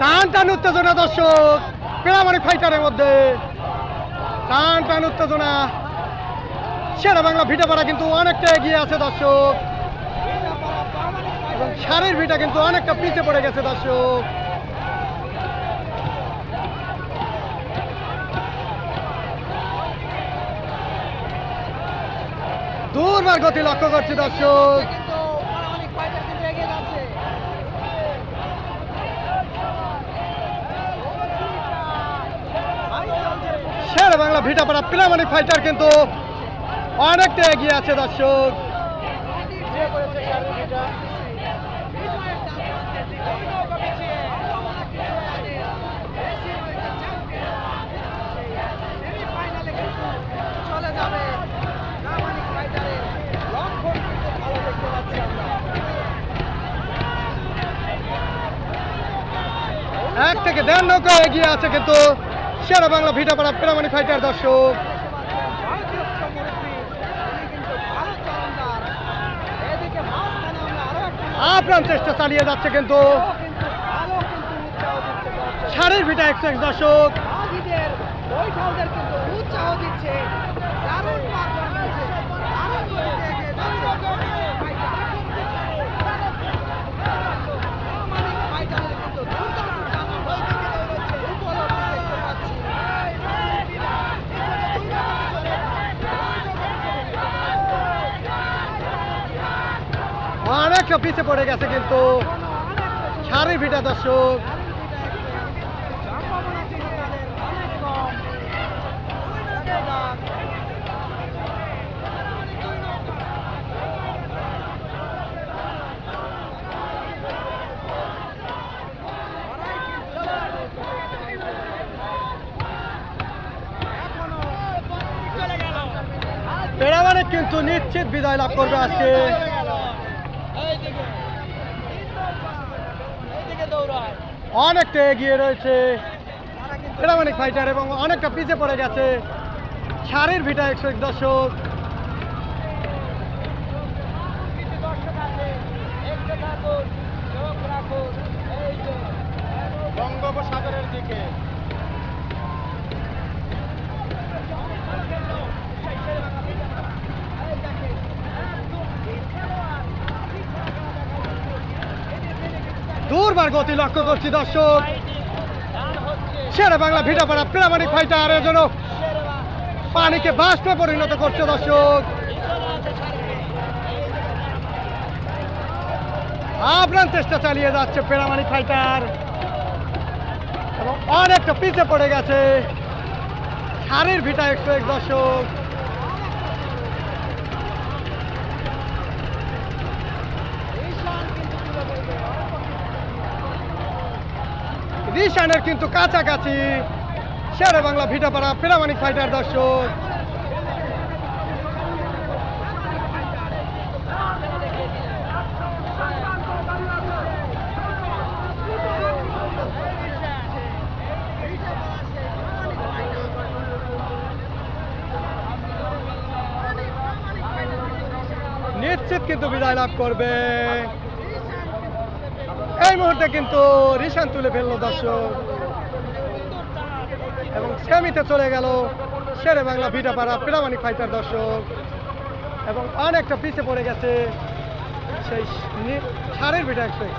টান টান উত্তেজনা, দর্শক। পেরামারি ফাইটারের মধ্যে। টান টান উত্তেজনা। সেরা বাংলা ভিটাপাড়া কিন্তু অনেকটা এগিয়ে আছে, দর্শক। এবং সারের ভিটা কিন্তু অনেকটা পিছিয়ে পড়ে গেছে, দর্শক। দুর্বার গতি লক্ষ্য করছি, দর্শক কিন্তু অনেক ফাইটার কিন্তু এগিয়ে যাচ্ছে সেরা বাংলা ভিটাপাড়া প্রামাণিক ফাইটার কিন্তু অনেকটা এগিয়ে আছে দর্শক। এক থেকে দেড় নৌকা এগিয়ে আছে কিন্তু সেরা বাংলা ভিটাপাড়া প্রামাণিক ফাইটার দর্শক। আপ্রাণ চেষ্টা চালিয়ে যাচ্ছে কিন্তু। ছাড়ের ভিটা একশো এক দর্শক দারুণ পারফরমেন্সে দারুণ গতিতে এগিয়ে যাচ্ছে প্রামাণিক ফাইটারের কিন্তু দুর্দান্ত টানা উপলব্ধি দেখতে পাচ্ছি অনেকটা পিছিয়ে পড়ে গেছে কিন্তু সারের ভিটা দর্শক। কিন্তু নিশ্চিত বিদায় লাভ করবে আজকে। অনেকটা এগিয়ে রয়েছে পেরামানিক ফাইটার এবং অনেকটা পিছিয়ে পড়ে গেছে সারের ভিটা একশো এক দর্শক। বঙ্গোপসাগরের দিকে। দুর্বার গতি লক্ষ্য করছি দর্শক। সেরা বাংলা ভিটাপাড়া প্রামাণিক ফাইটার এর জন্য পানিকে বাষ্পে পরিণত করছে দর্শক। আপ্রাণ চেষ্টা চালিয়ে যাচ্ছে প্রামাণিক ফাইটার এবং অনেকটা পিছিয়ে পড়ে গেছে। সারের ভিটা একশো এক দর্শক। রিশানের কিন্তু কাছাকাছি। শেরে বাংলা ভিটাপাড়া প্রামাণিক ফাইটার দর্শক। নিশ্চিত কিন্তু বিদায় লাভ করবে। এই মুহূর্তে কিন্তু রিশান তুলে ফেলল দর্শক। এবং সেমিতে চলে গেল শেরে বাংলা ভিটাপাড়া প্রামাণিক ফাইটার দর্শক। এবং অনেকটা পিছিয়ে পড়ে গেছে সেই সারের ভিটা এক্সপ্রেস